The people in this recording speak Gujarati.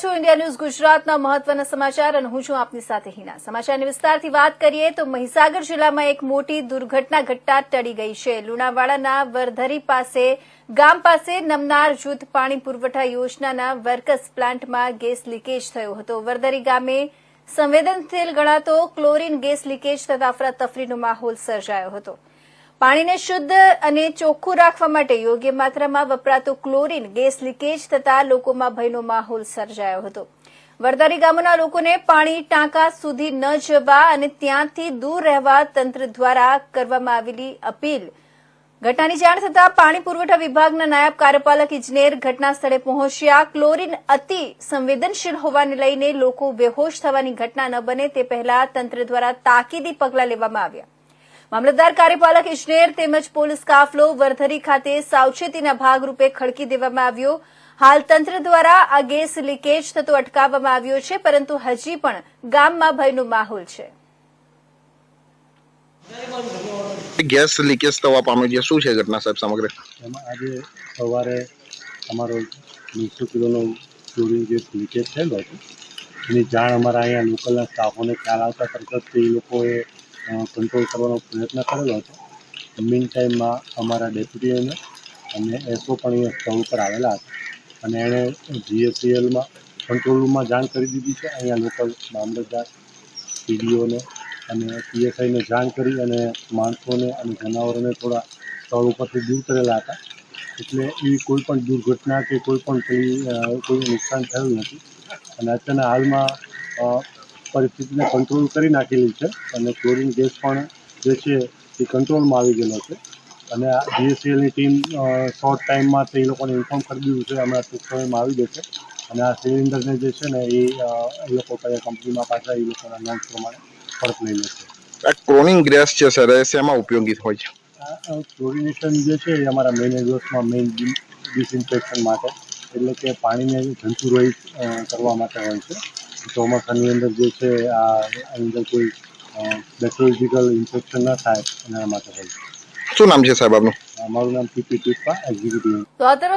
છો ઇન્ડિયા ન્યૂઝ ગુજરાતના મહત્વના સમાચાર અને હું છું આપની સાથે હિના. સમાચારની વિસ્તારથી વાત કરીએ તો મહીસાગર જિલ્લામાં એક મોટી દુર્ઘટના ઘટતા ટળી ગઈ છે. લુણાવાડાના વરધરી પાસે, ગામ પાસે નમનાર જૂથ પાણી પુરવઠા યોજનાના વર્કસ પ્લાન્ટમાં ગેસ લીકેજ થયો હતો. વરધરી ગામે સંવેદનશીલ ગણાતો ક્લોરીન ગેસ લીકેજ થતા અફરાતફરીનો માહોલ સર્જાયો હતો. પાણીને શુદ્ધ અને ચોખ્ખું રાખવા માટે યોગ્ય માત્રામાં વપરાતો ક્લોરીન ગેસ લીકેજ થતા લોકોમાં ભયનો માહોલ સર્જાયો હતો. વરદારી ગામોના લોકોને પાણી ટાંકા સુધી ન જવા અને ત્યાંથી દૂર રહેવા તંત્ર દ્વારા કરવામાં આવેલી અપીલ. ઘટનાની જાણ થતાં પાણી પુરવઠા વિભાગના નાયબ કાર્યપાલક ઇજનેર ઘટના સ્થળે પહોંચ્યા. ક્લોરીન અતિ સંવેદનશીલ હોવાને લઈને લોકો બેહોશ થવાની ઘટના ન બને તે પહેલા તંત્ર દ્વારા તાકીદી પગલાં લેવામાં આવ્યા. મામલતદાર કાર્યપાલક ઇજનેર તેમજ પોલીસ કાફલો વરધરી ખાતે સાવચેતીના ભાગરૂપે ખડકી દેવામાં આવ્યો. હાલ તંત્ર દ્વારા આ ગેસ લીકેજ થતો અટકાવવામાં આવ્યો છે પરંતુ હજી પણ ગામમાં ભયનો માહોલ છે. ગેસ લીકેજ થવા પામ્યો છે. શું છે ઘટના સાહેબ સમગ્ર? આજે સવારે અમારો નવસો કિલોનો ચોરી જે લીકેજ થયેલો હતો એની જાણ અમારા અહીંયા લોકલના સ્ટાફોને ખ્યાલ આવતા તરત જ એ લોકોએ કંટ્રોલ કરવાનો પ્રયત્ન કરેલો હતો. મીન ટાઈમમાં અમારા ડેપ્યુટીઓને અને એસઓ પણ અહીંયા સ્થળ ઉપર આવેલા હતા. અને એણે જીએસસીએલમાં કંટ્રોલ રૂમમાં જાણ કરી દીધી છે. અહીંયા લોકલ મામલતદાર પીડીઓને અને પીએસઆઈને જાણ કરી અને માણસોને અને જનાવરોને થોડા સ્થળ ઉપરથી દૂર કરેલા હતા. એટલે એવી કોઈ પણ દુર્ઘટના કે કોઈ પણ કોઈ નુકસાન થયું નથી. અને અત્યારના હાલમાં પરિસ્થિતિને કંટ્રોલ કરી નાખેલી છે અને ક્લોરિન ગેસ પણ જે છે એ કંટ્રોલમાં આવી ગયેલો છે. અને આ જીએસસીએલની ટીમ શોર્ટ ટાઈમમાં તે લોકોને ઇન્ફોર્મ કરી દીધું છે હમણાં ટૂંક સમયમાં આવી જશે અને આ સિલિન્ડરને જે છે ને એ એ લોકો કયા કંપનીમાં પાછા એ લોકોના નોંધ પ્રમાણે પરત લઈ લેશે આ ક્રોનિંગ ગેસ છે સર એ શેમાં ઉપયોગી હોય છે? ક્લોરિનેશન જે છે એ અમારા મેઇન એગ્રોસમાં મેઇન ડિસઇન્ફેક્શન માટે એટલે કે પાણીને જંતુરહિત કરવા માટે હોય છે. ચોમાસાની અંદર જે છે આ આની અંદર કોઈ બેક્ટેરિયલ ઇન્ફેક્શન ના થાય એના માટે શું નામ છે સાહેબ આપનું? મારું નામ પીપી ટીપા એક્ઝિક્યુટિવ. તો આ તરફ